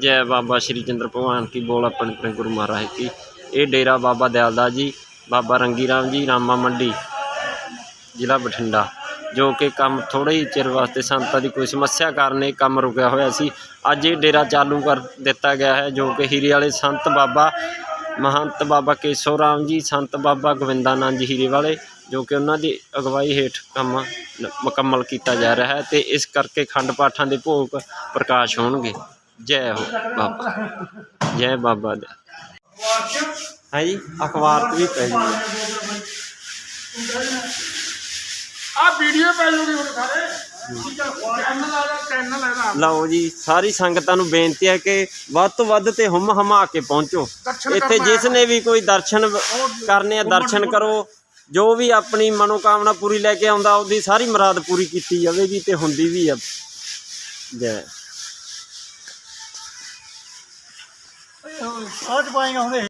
ਜੈ ਬਾਬਾ ਸ਼੍ਰੀ ਚੰਦਰ ਭਗਵਾਨ ਕੀ ਬੋਲ ਆਪਣੇ ਆਪਣੇ ਗੁਰੂ ਮਹਾਰਾਜ ਕੀ। ਇਹ ਡੇਰਾ ਬਾਬਾ ਦਿਆਲਦਾਸ ਜੀ, ਬਾਬਾ ਰੰਗੀ ਰਾਮ ਜੀ, ਰਾਮਾ ਮੰਡੀ, ਜ਼ਿਲ੍ਹਾ ਬਠਿੰਡਾ। ਜੋ ਕਿ ਕੰਮ ਥੋੜੇ ਹੀ ਚਿਰ ਵਾਸਤੇ ਸੰਤਾਂ ਦੀ ਕੋਈ ਸਮੱਸਿਆ ਕਾਰਨ ਇਹ ਕੰਮ ਰੁਕਿਆ ਹੋਇਆ ਸੀ। ਅੱਜ ਇਹ ਡੇਰਾ ਚਾਲੂ ਕਰ ਦਿੱਤਾ ਗਿਆ ਹੈ, ਜੋ ਕਿ ਹੀਰੇ ਵਾਲੇ ਸੰਤ ਬਾਬਾ, ਮਹੰਤ ਬਾਬਾ ਕੇਸੋ ਰਾਮ ਜੀ, ਸੰਤ ਬਾਬਾ ਗੋਵਿੰਦਾਨੰਦ ਜੀ ਹੀਰੇ ਵਾਲੇ ਜੋ ਕਿ ਉਹਨਾਂ ਦੀ ਅਗਵਾਈ ਹੇਠ ਕੰਮ ਮੁਕੰਮਲ ਕੀਤਾ ਜਾ ਰਿਹਾ ਹੈ ਤੇ ਇਸ ਕਰਕੇ ਖੰਡ ਪਾਠਾਂ ਦੇ ਭੋਗ ਪ੍ਰਕਾਸ਼ ਹੋਣਗੇ। ਜੈ ਹੋ ਬਾਬਾ। ਜੈ ਬਾਬਾ ਦਾ। ਹੈ ਜੀ ਅਖਬਾਰ ਵੀ ਪੈ ਜੀ ਆ ਵੀਡੀਓ ਪੈ ਜੂਗੀ ਹੁਣ ਸਾਰੇ। ਲਓ ਜੀ ਸਾਰੀ ਸੰਗਤਾਂ ਨੂੰ ਬੇਨਤੀ ਹੈ ਕਿ ਵੱਧ ਤੋਂ ਵੱਧ ਤੇ ਹੁਮ ਹਮਾ ਕੇ ਪਹੁੰਚੋ। ਇੱਥੇ ਜਿਸ ਨੇ ਵੀ ਕੋਈ ਦਰਸ਼ਨ ਕਰਨੇ ਆ ਦਰਸ਼ਨ ਕਰੋ। ਜੋ ਵੀ ਆਪਣੀ ਮਨੋਕਾਮਨਾ ਪੂਰੀ ਲੈ ਕੇ ਆਉਂਦਾ ਉਹਦੀ ਸਾਰੀ ਮੁਰਾਦ ਪੂਰੀ ਕੀਤੀ ਜਾਵੇਗੀ ਤੇ ਹੁੰਦੀ ਵੀ ਆ। ਜੈ। ਆਜ ਪਾਏਗਾ ਉਹਦੇ